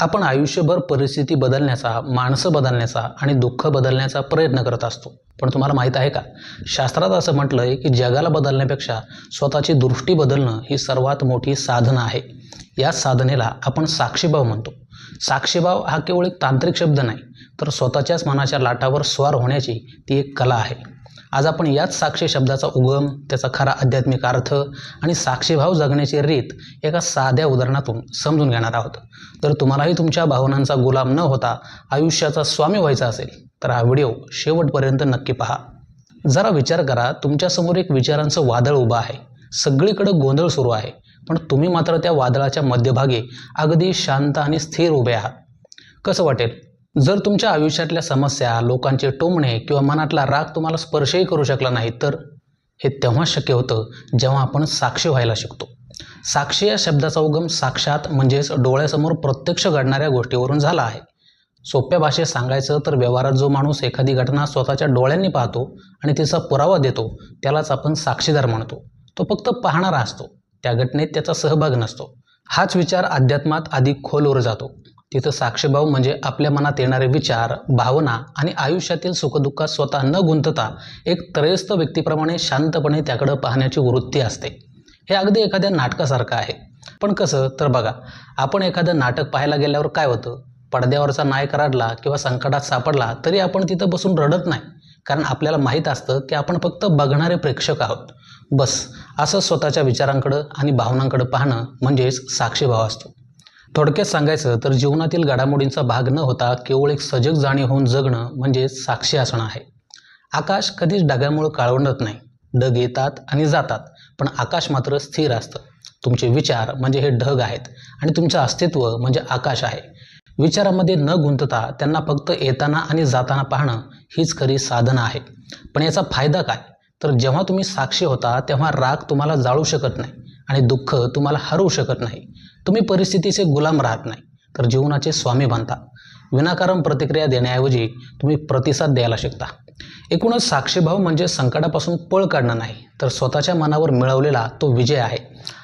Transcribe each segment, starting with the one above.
आपण आयुष्यभर परिस्थिती बदलण्याचा माणसं बदलण्याचा आणि दुःख बदलण्याचा प्रयत्न करत असतो. पण तुम्हाला माहीत आहे का? शास्त्रात असं म्हटलं आहे की जगाला बदलण्यापेक्षा स्वतःची दृष्टी बदलणं ही सर्वात मोठी साधना आहे. या साधनेला आपण साक्षीभाव म्हणतो. साक्षीभाव हा केवळ एक तांत्रिक शब्द नाही तर स्वतःच्याच मनाच्या लाटावर स्वार होण्याची ती एक कला आहे. आज आपण याच साक्षी शब्दाचा उगम त्याचा खरा आध्यात्मिक अर्थ आणि साक्षीभाव जगण्याची रीत एका साध्या उदाहरणातून समजून घेणार आहोत. तर तुम्हालाही तुमच्या भावनांचा गुलाम न होता आयुष्याचा स्वामी व्हायचा असेल तर हा व्हिडिओ शेवटपर्यंत नक्की पहा. जरा विचार करा तुमच्यासमोर एक विचारांचं वादळ उभं आहे. सगळीकडं गोंधळ सुरू आहे. पण तुम्ही मात्र त्या वादळाच्या मध्यभागी अगदी शांत आणि स्थिर उभे आहात. कसं वाटेल? जर तुमच्या आयुष्यातल्या समस्या लोकांचे टोमणे किंवा मनातला राग तुम्हाला स्पर्शही करू शकला नाही तर? हे तेव्हा शक्य होतं जेव्हा आपण साक्षी व्हायला शिकतो. साक्षी या शब्दाचा उगम साक्षात म्हणजेच डोळ्यासमोर प्रत्यक्ष घडणाऱ्या गोष्टीवरून झाला आहे. सोप्या भाषेत सांगायचं तर व्यवहारात जो माणूस एखादी घटना स्वतःच्या डोळ्यांनी पाहतो आणि तिचा पुरावा देतो त्यालाच आपण साक्षीदार म्हणतो. तो फक्त पाहणारा असतो. त्या घटनेत त्याचा सहभाग नसतो. हाच विचार अध्यात्मात अधिक खोलवर जातो. तिथं साक्षीभाव म्हणजे आपल्या मनात येणारे विचार भावना आणि आयुष्यातील सुखदुःखात स्वतः न गुंतता एक त्रयस्थ व्यक्तीप्रमाणे शांतपणे त्याकडं पाहण्याची वृत्ती असते. हे अगदी एखाद्या नाटकासारखं आहे. पण कसं? तर बघा आपण एखादं नाटक पाहायला गेल्यावर काय होतं? पडद्यावरचा नायक रडला किंवा संकटात सापडला तरी आपण तिथं बसून रडत नाही. कारण आपल्याला माहीत असतं की आपण फक्त बघणारे प्रेक्षक आहोत. बस असं स्वतःच्या विचारांकडं आणि भावनांकडं पाहणं म्हणजेच साक्षीभाव असतो. थोडक्यात सांगायचं तर जीवनातील घडामोडींचा भाग न होता केवळ एक सजग जाणीव होऊन जगणं म्हणजेच साक्षी असणं आहे. आकाश कधीच ढगामुळे काळवंडत नाही. ढग येतात आणि जातात पण आकाश मात्र स्थिर असतं. तुमचे विचार म्हणजे हे ढग आहेत आणि तुमचं अस्तित्व म्हणजे आकाश आहे. विचारामध्ये न गुंतता त्यांना फक्त येताना आणि जाताना पाहणं हीच खरी साधना आहे. पण याचा फायदा काय? तर जेव्हा तुम्ही साक्षी होता तेव्हा राग तुम्हाला जाळू शकत नाही आणि दुःख तुम्हाला हरवू शकत नाही. तुम्ही परिस्थितीचे गुलाम राहत नाही तर जीवनाचे स्वामी बनता. विनाकारण प्रतिक्रिया देण्याऐवजी तुम्ही प्रतिसाद द्यायला शिकता. एकूणच साक्षीभाव म्हणजे संकटापासून पळ काढणं नाही तर स्वतःच्या मनावर मिळवलेला तो विजय आहे.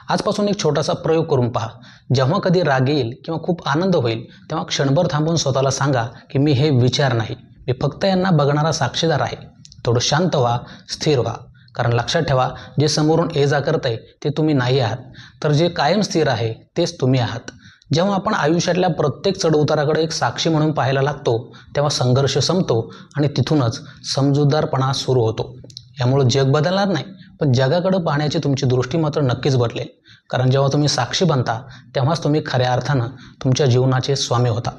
आजपासून एक छोटासा प्रयोग करून पहा. जेव्हा कधी राग येईल किंवा खूप आनंद होईल तेव्हा क्षणभर थांबून स्वतःला सांगा की मी हे विचार नाही. मी फक्त यांना बघणारा साक्षीदार आहे. थोडं शांत व्हा स्थिर व्हा. कारण लक्षात ठेवा जे समोरून ये जा करत आहे ते तुम्ही नाही आहात. तर जे कायम स्थिर आहे तेच तुम्ही आहात. जेव्हा आपण आयुष्यातल्या प्रत्येक चढउताराकडे एक साक्षी म्हणून पाहायला लागतो तेव्हा संघर्ष संपतो आणि तिथूनच समजूतदारपणा सुरू होतो. यामुळे जग बदलणार नाही पण जगाकडे पाहण्याची तुमची दृष्टी मात्र नक्कीच बदलेल. कारण जेव्हा तुम्ही साक्षी बनता तेव्हाच तुम्ही खऱ्या अर्थानं तुमच्या जीवनाचे स्वामी होता.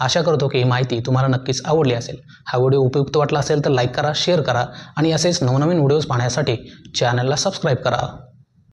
आशा करतो की ही माहिती तुम्हाला नक्कीच आवडली असेल. हा व्हिडिओ उपयुक्त वाटला असेल तर लाईक करा शेअर करा आणि असेच नवनवीन व्हिडिओज पाहण्यासाठी चॅनलला सबस्क्राईब करा.